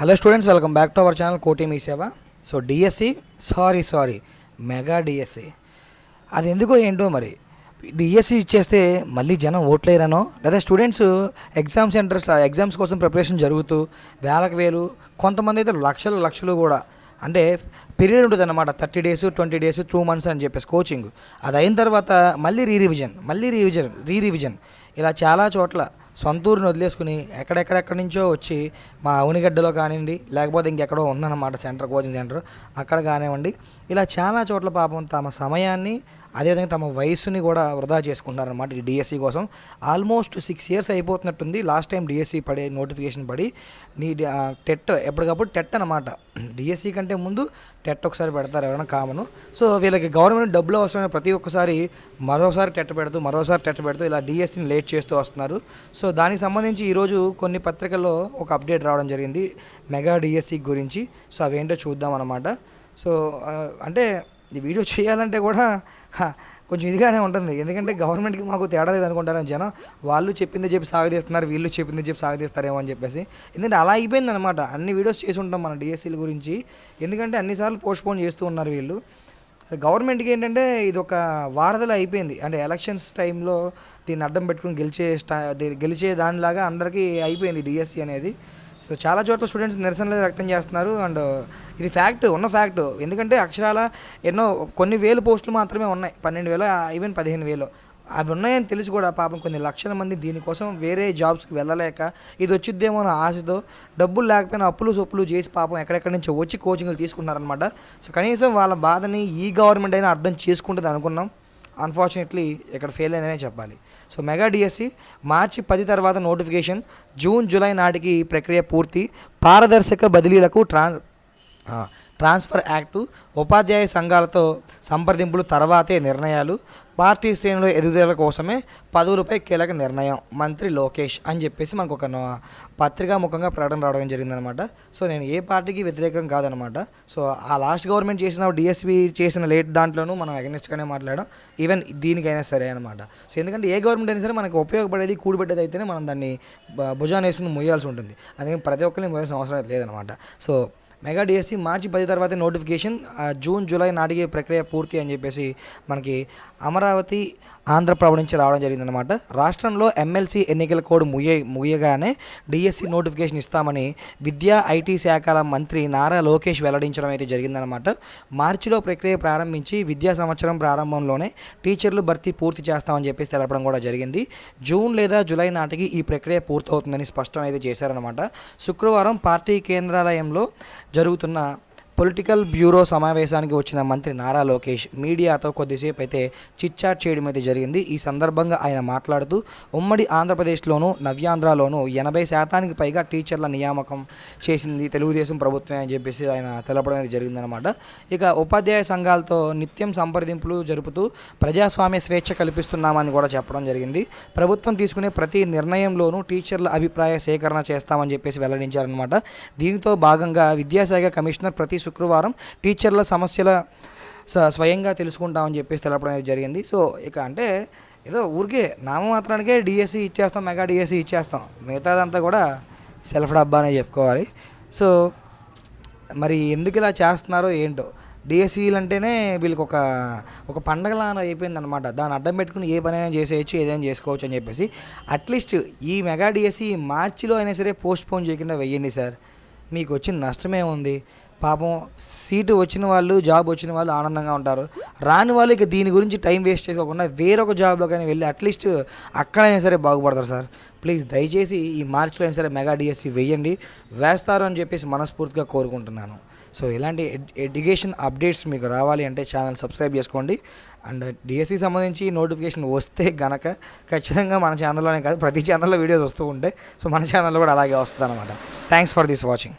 Hello students welcome back to our channel కోటి మీ సేవ so DSC sorry sorry mega DSC అది ఎందుకో ఏంటో మరి? డిఎస్సి ఇచ్చేస్తే మళ్ళీ జనం ఓట్లేరనో లేదా స్టూడెంట్స్ ఎగ్జామ్ సెంటర్స్ ఎగ్జామ్స్ కోసం ప్రిపరేషన్ జరుగుతూ వేలకు వేలు కొంతమంది అయితే లక్షలు లక్షలు కూడా. అంటే పీరియడ్ ఉంటుంది అనమాట thirty days twenty days two months అని చెప్పేసి కోచింగ్ అది అయిన తర్వాత మళ్ళీ రీ రివిజన్ మళ్ళీ రివిజన్ రీ రివిజన్ ఇలా చాలా చోట్ల సొంత వదిలేసుకుని ఎక్కడెక్కడెక్కడి నుంచో వచ్చి మా ఉనిగడ్డలో కానివ్వండి లేకపోతే ఇంకెక్కడో ఉందన్నమాట సెంటర్ కోచింగ్ సెంటర్. అక్కడ కానివ్వండి. ఇలా చాలా చోట్ల పాపం తమ సమయాన్ని అదేవిధంగా తమ వయసుని కూడా వృధా చేసుకుంటారనమాట ఈ డిఎస్సి కోసం. ఆల్మోస్ట్ సిక్స్ ఇయర్స్ అయిపోతున్నట్టుంది. లాస్ట్ టైం డిఎస్సి పడే నోటిఫికేషన్ పడి నీ టెట్ ఎప్పటికప్పుడు టెట్ అనమాట డిఎస్సి కంటే ముందు టెట్ ఒకసారి పెడతారు ఎవరైనా కామను. సో వీళ్ళకి గవర్నమెంట్ డబ్బులు అవసరమైన ప్రతి ఒక్కసారి మరోసారి టెట్ పెడుతూ మరోసారి టెట్ పెడుతూ ఇలా డిఎస్సిని లేట్ చేస్తూ వస్తున్నారు. సో సో దానికి సంబంధించి ఈరోజు కొన్ని పత్రికల్లో ఒక అప్డేట్ రావడం జరిగింది మెగా డిఎస్సి గురించి. సో అవేంటో చూద్దాం అనమాట సో అంటే ఈ వీడియో చేయాలంటే కూడా కొంచెం ఇదిగానే ఉంటుంది. ఎందుకంటే గవర్నమెంట్కి మాకు తేడా లేదు అనుకుంటారు జనం. వాళ్ళు చెప్పింది చెప్పి సాగదీస్తున్నారు వీళ్ళు చెప్పింది చెప్పి సాగదీస్తారేమో అని చెప్పేసి. ఎందుకంటే అలా అయిపోయింది అనమాట అన్ని వీడియోస్ చేసి ఉంటాం మన డిఎస్సీల గురించి. ఎందుకంటే అన్నిసార్లు పోస్ట్పోన్ చేస్తూ ఉన్నారు వీళ్ళు. గవర్నమెంట్కి ఏంటంటే ఇది ఒక వారధల అయిపోయింది. అంటే ఎలక్షన్స్ టైంలో దీన్ని అడ్డం పెట్టుకుని గెలిచే స్టా గెలిచే దానిలాగా అందరికీ అయిపోయింది డిఎస్సి అనేది. సో చాలా చోట్ల స్టూడెంట్స్ నిరసనలు వ్యక్తం చేస్తున్నారు. అండ్ ఇది ఫ్యాక్ట్ ఉన్న ఫ్యాక్ట్. ఎందుకంటే అక్షరాల ఎన్నో కొన్ని వేలు పోస్టులు మాత్రమే ఉన్నాయి. పన్నెండు వేలు ఈవెన్ పదిహేను వేలు. అవి ఉన్నాయని తెలిసి కూడా పాపం కొన్ని లక్షల మంది దీనికోసం వేరే జాబ్స్కి వెళ్ళలేక ఇది వచ్చిద్దేమో అన్న ఆశతో డబ్బులు లేకపోయినా అప్పులు సొప్పులు చేసి పాపం ఎక్కడెక్కడి నుంచో వచ్చి కోచింగ్లు తీసుకున్నారనమాట సో కనీసం వాళ్ళ బాధని ఈ గవర్నమెంట్ అయినా అర్థం చేసుకుంటుంది అనుకున్నాం. అన్ఫార్చునేట్లీ ఇక్కడ ఫెయిల్ అయిందనే చెప్పాలి. సో మెగా డిఎస్సి మార్చి పది తర్వాత నోటిఫికేషన్ జూన్ జూలై నాటికి ఈ ప్రక్రియ పూర్తి. పారదర్శక బదిలీలకు ట్రాన్ ట్రాన్స్ఫర్ యాక్టు ఉపాధ్యాయ సంఘాలతో సంప్రదింపులు తర్వాతే నిర్ణయాలు. పార్టీ శ్రేణుల ఎదుగుదల కోసమే పదవులపై కీలక నిర్ణయం. మంత్రి లోకేష్ అని చెప్పేసి మనకు ఒక పత్రికా ముఖంగా ప్రకటన రావడం జరిగిందనమాట. సో నేను ఏ పార్టీకి వ్యతిరేకం కాదనమాట. సో ఆ లాస్ట్ గవర్నమెంట్ చేసిన డిఎస్పీ చేసిన లేట్ దాంట్లోనూ మనం అగెనిస్ట్గానే మాట్లాడడం ఈవెన్ దీనికైనా సరే అనమాట. సో ఎందుకంటే ఏ గవర్నమెంట్ అయినా సరే మనకు ఉపయోగపడేది కూడిపెట్టేది అయితేనే మనం దాన్ని బ- భుజాన్ని వేసుకుని మొయ్యాల్సి ఉంటుంది. అందుకని ప్రతి ఒక్కరిని మొయ్యాల్సిన అవసరం లేదనమాట. సో మెగా డిఎస్సి మార్చి పది తర్వాత నోటిఫికేషన్ జూన్ జూలై నాటికి ప్రక్రియ పూర్తి అని చెప్పేసి మనకి అమరావతి ఆంధ్రప్రభ నుంచి రావడం జరిగిందనమాట రాష్ట్రంలో ఎమ్మెల్సీ ఎన్నికల కోడ్ ముయ్య ముయ్యగానే డిఎస్సి నోటిఫికేషన్ ఇస్తామని విద్యా ఐటీ శాఖల మంత్రి నారా లోకేష్ వెల్లడించడం అయితే జరిగిందనమాట మార్చిలో ప్రక్రియ ప్రారంభించి విద్యా సంవత్సరం ప్రారంభంలోనే టీచర్లు భర్తీ పూర్తి చేస్తామని చెప్పేసి తెలపడం కూడా జరిగింది. జూన్ లేదా జూలై నాటికి ఈ ప్రక్రియ పూర్తవుతుందని స్పష్టం అయితే చేశారనమాట శుక్రవారం పార్టీ కేంద్రాలయంలో జరుగుతున్న పొలిటికల్ బ్యూరో సమావేశానికి వచ్చిన మంత్రి నారా లోకేష్ మీడియాతో కొద్దిసేపు అయితే చిట్చాట్ చేయడం అయితే జరిగింది. ఈ సందర్భంగా ఆయన మాట్లాడుతూ ఉమ్మడి ఆంధ్రప్రదేశ్లోను నవ్యాంధ్రలోను ఎనభై శాతానికి పైగా టీచర్ల నియామకం చేసింది తెలుగుదేశం ప్రభుత్వమే అని చెప్పేసి ఆయన తెలపడం అయితే జరిగిందనమాట ఇక ఉపాధ్యాయ సంఘాలతో నిత్యం సంప్రదింపులు జరుపుతూ ప్రజాస్వామ్య స్వేచ్ఛ కల్పిస్తున్నామని కూడా చెప్పడం జరిగింది. ప్రభుత్వం తీసుకునే ప్రతి నిర్ణయంలోనూ టీచర్ల అభిప్రాయ సేకరణ చేస్తామని చెప్పేసి వెల్లడించారనమాట దీనితో భాగంగా విద్యాశాఖ కమిషనర్ ప్రతి శుక్రవారం టీచర్ల సమస్యల స్వయంగా తెలుసుకుంటామని చెప్పేసి తెలపడం అనేది జరిగింది. సో ఇక అంటే ఏదో ఊరికే నామమాత్రానికే డిఎస్సి ఇచ్చేస్తాం మెగా డిఎస్సి ఇచ్చేస్తాం. మిగతాదంతా కూడా సెల్ఫ్ డబ్బా అనే చెప్పుకోవాలి. సో మరి ఎందుకు ఇలా చేస్తున్నారో ఏంటో? డిఎస్సీలు అంటేనే వీళ్ళకి ఒక ఒక పండగలా అయిపోయింది అనమాట దాన్ని అడ్డం పెట్టుకుని ఏ పనైనా చేసేయచ్చు ఏదైనా చేసుకోవచ్చు అని చెప్పేసి. అట్లీస్ట్ ఈ మెగా డిఎస్సీ మార్చిలో అయినా సరే పోస్ట్ పోన్ చేయకుండా వెయ్యండి సార్. మీకు వచ్చిన నష్టమే ఉంది. పాపం సీటు వచ్చిన వాళ్ళు జాబ్ వచ్చిన వాళ్ళు ఆనందంగా ఉంటారు. రాని వాళ్ళు ఇక దీని గురించి టైం వేస్ట్ చేసుకోకుండా వేరొక జాబ్లోకైనా వెళ్ళి అట్లీస్ట్ అక్కడైనా సరే బాగుపడతారు సార్. ప్లీజ్ దయచేసి ఈ మార్చిలో అయినా సరే మెగా డిఎస్సి వేయండి. వేస్తారు అని చెప్పేసి మనస్ఫూర్తిగా కోరుకుంటున్నాను. సో ఇలాంటి ఎడ్యుకేషన్ అప్డేట్స్ మీకు రావాలి అంటే ఛానల్ సబ్స్క్రైబ్ చేసుకోండి. అండ్ డిఎస్సి సంబంధించి నోటిఫికేషన్ వస్తే గనక ఖచ్చితంగా మన ఛానల్లోనే కాదు ప్రతి ఛానల్లో వీడియోస్ వస్తూ ఉంటాయి. సో మన ఛానల్లో కూడా అలాగే వస్తుంది అనమాట థ్యాంక్స్ ఫర్ దిస్ వాచింగ్